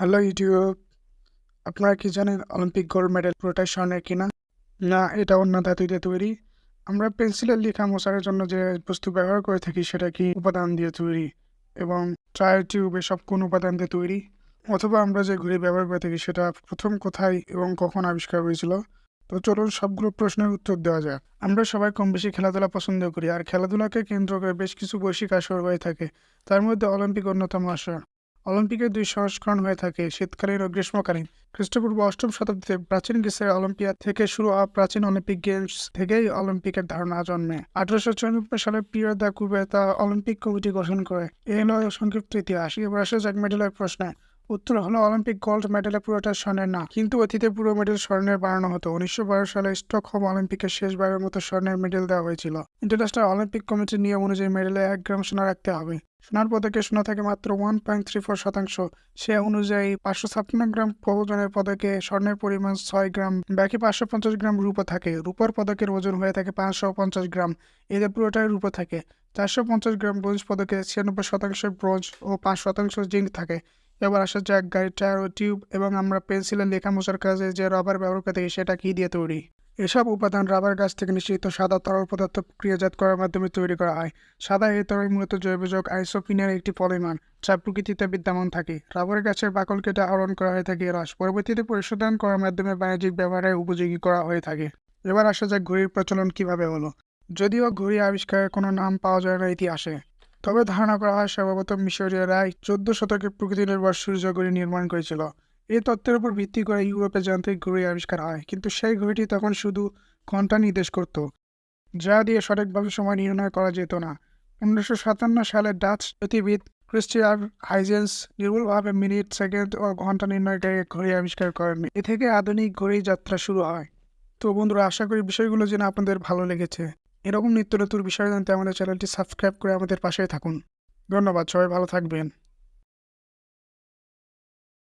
Hello YouTube আপনারা কি জানেন অলিম্পিক গোল্ড মেডেল পুরোটাই স্বর্ণের কিনা? না, এটা অন্য ধাতু দিয়ে তৈরি। আমরা পেন্সিলের লেখা মোছার জন্য যে বস্তু ব্যবহার করে থাকি, সেটা কি উপাদান দিয়ে তৈরি? এবং টায়ার টিউব এসব কোন উপাদান দিয়ে তৈরি? অথবা আমরা যে ঘড়ি ব্যবহার করে থাকি, সেটা প্রথম কোথায় এবং কখন আবিষ্কার হয়েছিল? তো চলুন সবগুলো প্রশ্নের উত্তর দেওয়া যাক। আমরা সবাই কম বেশি খেলাধুলা পছন্দ করি, আর খেলাধুলাকে কেন্দ্র করে বেশ কিছু বৈশ্বিক আসর হয়ে থাকে। তার মধ্যে অলিম্পিক অন্যতম আসর। অলিম্পিকের দুই সংস্করণ হয়ে থাকে শীতকালীন ও গ্রীষ্মকালীন। খ্রিস্টপূর্ব অষ্টম শতাব্দীতে প্রাচীন গ্রীসের অলিম্পিয়াড থেকে শুরু হওয়া প্রাচীন অলিম্পিক গেমস থেকেই অলিম্পিকের ধারণা জন্মে। আঠারোশো চুরানব্বই সালে Pierre de Coubertin Olympic committee গঠন করে। এ হলো সংক্ষিপ্ত ইতিহাস। এবার আসা যাক মেডেলের প্রশ্নে, উত্তর হলো অলিম্পিক গোল্ড মেডেলে পুরোটা স্বর্ণের না, কিন্তু অতীতে পুরো মেডেল স্বর্ণের বানানো হতো। উনিশশো বারো সালে স্টকহোম অলিম্পিকে শেষবারের মতো স্বর্ণের মেডেল দেওয়া হয়েছিল। ইন্টারন্যাশনাল অলিম্পিক কমিটির নিয়ম অনুযায়ী মেডেলে এক গ্রাম সোনা রাখতে হবে। সোনার পদকে সোনা থাকে মাত্র ওয়ান পয়েন্ট থ্রি ফোর শতাংশ। সে অনুযায়ী পাঁচশো ছাপ্পান্ন গ্রাম ওজনের পদকে স্বর্ণের পরিমাণ ছয় গ্রাম, বাকি পাঁচশো পঞ্চাশ গ্রাম রূপো থাকে। রূপর পদকের ওজন হয়ে থাকে পাঁচশো পঞ্চাশ গ্রাম। এদের পুরোটাই রূপো থাকে। চারশো পঞ্চাশ গ্রাম ব্রোঞ্জ পদকে ছিয়ানব্বই শতাংশ ব্রোঞ্জ ও পাঁচ শতাংশ জিঙ্ক থাকে। এবার আসা যাক গাড়ির টায়ার ও টিউব এবং আমরা পেন্সিলের লেখা মোছার কাজে যে রবার ব্যবহার করে থাকি সেটা কী দিয়ে তৈরি। এসব উপাদান রাবার গাছ থেকে নিশ্চিত সাদা তরল পদার্থ প্রক্রিয়াজাত করার মাধ্যমে তৈরি করা হয়। সাদা এই তরল মূলত জৈবযোগ আইসোপিনের একটি পলিমার, যা প্রকৃতিতে বিদ্যমান থাকে। রাবার গাছের বাকল কেটে আহরণ করা হয়ে থাকে রস। পরবর্তীতে পরিশোধন করার মাধ্যমে বাণিজ্যিক ব্যবহারে উপযোগী করা হয়ে থাকে। এবার আসা যাক ঘড়ির প্রচলন কীভাবে হলো। যদিও ঘড়ি আবিষ্কারের কোনো নাম পাওয়া যায় না ইতিহাসে, তবে ধারণা করা হয় সম্ভবত মিশরীয়রাই চোদ্দ শতকে প্রকৃতি নির্ভর সূর্য ঘড়ি নির্মাণ করেছিল। এই তত্ত্বের উপর ভিত্তি করে ইউরোপে যান্ত্রিক ঘড়ি আবিষ্কার হয়। কিন্তু সেই ঘড়িটি তখন শুধু ঘণ্টা নির্দেশ করত, যা দিয়ে সঠিকভাবে সময় নির্ণয় করা যেত না। উনিশশো সাতান্ন সালে ডাচ জ্যোতির্বিদ ক্রিস্টিয়ান হাইজেন্স নির্ভুলভাবে মিনিট, সেকেন্ড ও ঘণ্টা নির্ণয়কারী ঘড়ি আবিষ্কার করেন। এ থেকে আধুনিক ঘড়ি যাত্রা শুরু হয়। তো বন্ধুরা, আশা করি বিষয়গুলো যেন আপনাদের ভালো লেগেছে। এরকম নিত্য নতুন বিষয় জানতে আমাদের চ্যানেলটি সাবস্ক্রাইব করে আমাদের পাশে থাকুন। ধন্যবাদ, সবাই ভালো থাকবেন।